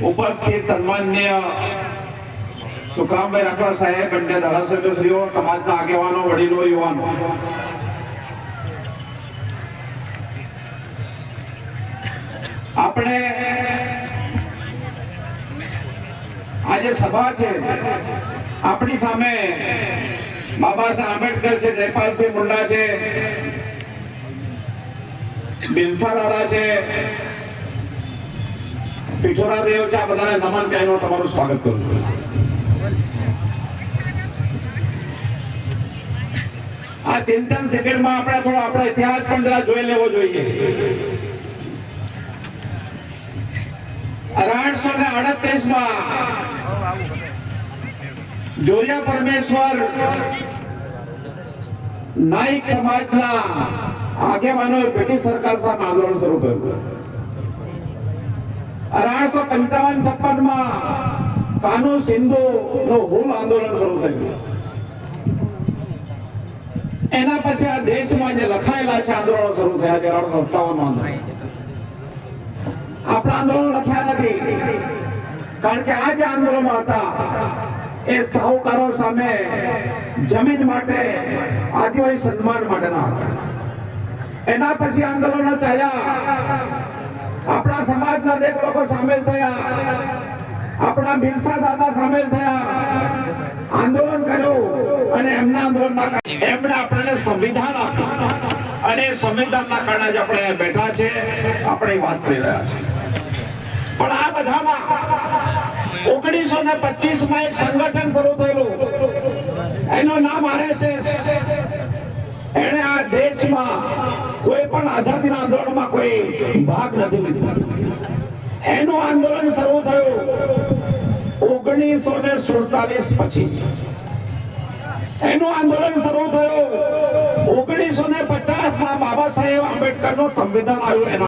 ઉપસ્થિત સન્માનનીય સુખરામભાઈ રાઠવા સાહેબ અન્ય ધારાસભ્યશ્રીઓ, સમાજના આગેવાનો, વડીલો, યુવાનો. આપણે આજે સભા છે. આપણી સામે બાબા સાહેબ આંબેડકર છે, જયપાલસિંહ મુંડા છે બિરસા દાદા છે પિઠોરા દેવ છે આ બધાને નમન કહીને તમારું સ્વાગત કરું છું. આ ચિંતન શિબિરમાં આપણે થોડો આપણો ઇતિહાસ પણ જરા જોઈ લેવો જોઈએ. અઢારસો ને અડત્રીસમાં જોયા પરમેશ્વર નાઈક સમાજના આગેવાનોએ બ્રિટિશ સરકાર સામે આંદોલન શરૂ કર્યું. અઢારસો પંચાવન છપ્પનમાં કાનુ સિંધુ નું હુલ આંદોલન શરૂ થયું. એના પછી આ દેશમાં જે લખાયેલા છે આંદોલનો શરૂ થયા છે, અઢારસો સત્તાવનમાં આપણા આંદોલન લખ્યા નથી, કારણ કે આ જે આંદોલનો હતા, એ સાહુકારો સામે જમીન માટે, આદિવાસી સન્માન માટેના હતા. એના પછી આંદોલનો ચાલ્યા. આપણા સમાજના અનેક લોકો સામેલ થયા. આપણા બિરસા દાદા સામેલ થયા. આંદોલન કર્યું અને એમના આંદોલનના એમણે આપણને સંવિધાન આપ્યું. અને સંવિધાનના કારણે જ આપણે બેઠા છે. આપણે વાત કરી રહ્યા છીએ. પણ આ બધામાં ઓગણીસો ને પચીસમાં એક સંગઠન શરૂ થયેલું. એનું નામ આરએસએસ. એને આ દેશમાં કોઈ પણ આઝાદીના આંદોલનમાં કોઈ ભાગ નથી લીધો. એનું આંદોલન શરૂ થયું ઓગણીસો ને સુડતાલીસ પછી. એનું આંદોલન શરૂ થયું ઓગણીસો ને પચાસમાં બાબા સાહેબ આંબેડકરનું સંવિધાન આવ્યું એના